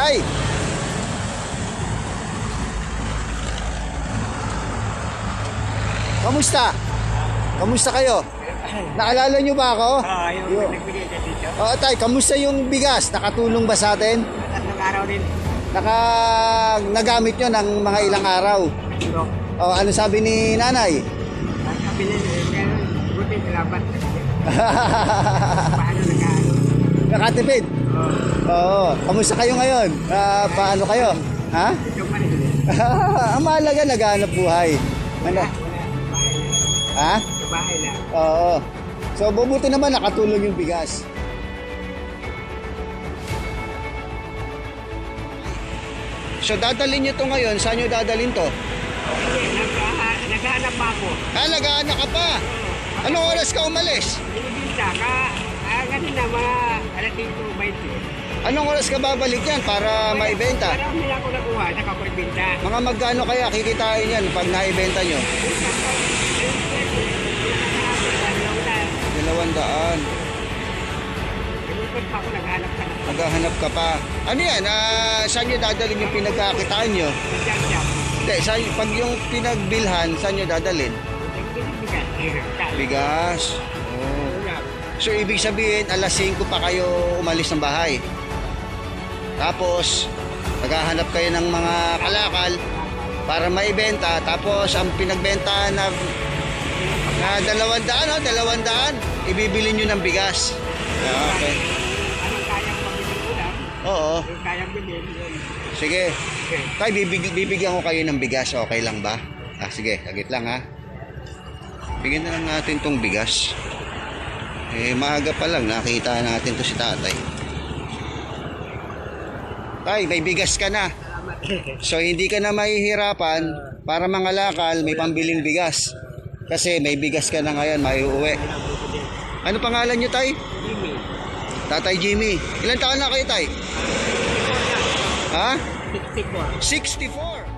Tay! Kamusta? Kamusta kayo? Naalala nyo ba ako? Ah, yung nagbigay ka dito. Oo, tay, kamusta yung bigas? Nakatulong ba sa atin? Tatlong araw din. Naka, nagamit nyo ng mga ilang araw. Pero, O, ano sabi ni nanay? kabili, eh, ganun, buti salamat. Paano nag-ano? Nakatipid? Oh, Oo. Kamusta kayo ngayon? Ah, paano kayo? Ha? Ang mahalaga, naghahanap buhay. Ano? Ha? Bahay lang. Oo. So, bubuti naman nakatulong yung bigas. So, dadalhin nyo to ngayon. Saan nyo dadalhin to? Hindi, nagha- naghahanap pa ako. Ah, nag-aana ka pa. Anong oras ka umalis? Binibinta ka, ganun na, mga alas 5.20. Anong oras ka babalik yan para maibenta? Parang hindi ako nakuha, nakakurbinta. Mga magkano kaya kikitain yan pag naibenta nyo? Dalawang daan. Nagukot pa ako, naghanap ka na. Maghahanap ka pa. Ano yan? Ah, saan nyo dadalhin yung pinagkakitaan nyo? Nagjanjak. Hindi, saan, pag yung pinagbilhan, saan nyo dadalhin? Nagbibigat. Bigas. So, ibig sabihin, alas 5 pa kayo umalis ng bahay. Tapos, naghahanap kayo ng mga kalakal para maibenta. Tapos, ang pinagbentahan na, na dalawang daan, oh, dalawang daan, ibibili nyo ng bigas. Ah, Okay. Oo. Kayang bilhin. Sige. Tay, bibig, bibigyan ko kayo ng bigas. Okay lang ba? Ah, sige. Agit lang ha. Bigyan na lang natin tong bigas. Eh, maaga pa lang. Nakita natin to si tatay. Tay, may bigas ka na. So, hindi ka na mahihirapan para mangalakal, may pambiling bigas. Kasi may bigas ka na ngayon, may uuwi. Ano pangalan nyo, Tay? Jimmy. Tatay Jimmy. Ilan taon na kayo, Tay? Ha? 64. 64.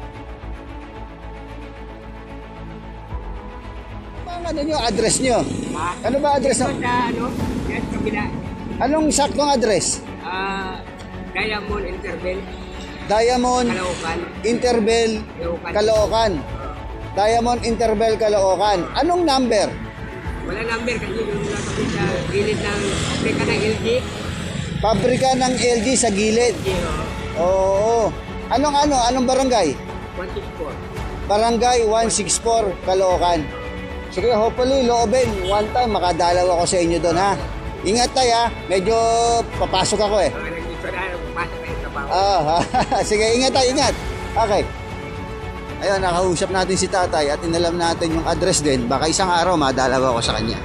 Ano ano nyo, address nyo? Ha? Ano ba address ng... sa ano? Yan kabila. Anong saktong address? Ah, Diamond Interbel. Diamond Kalaukan. Interbel Kalaukan. Caloocan. Diamond Interbel Caloocan. Anong number? Wala number kasi yung nakapit sa gilid ng Africa ng LG. Pabrika ng LG sa gilid. Zero. Oo. Anong ano? Anong barangay? 164. Barangay 164 Caloocan. Sige, hopefully, loobin. One time, makadalaw ako sa inyo doon, ha? Ingat tayo, ha? Medyo papasok ako, eh. Ah, sige, ingat tayo, ingat. Okay. Ayun, nakausap natin si tatay at inalam natin yung address din. Baka isang araw madalaw ako sa kanya.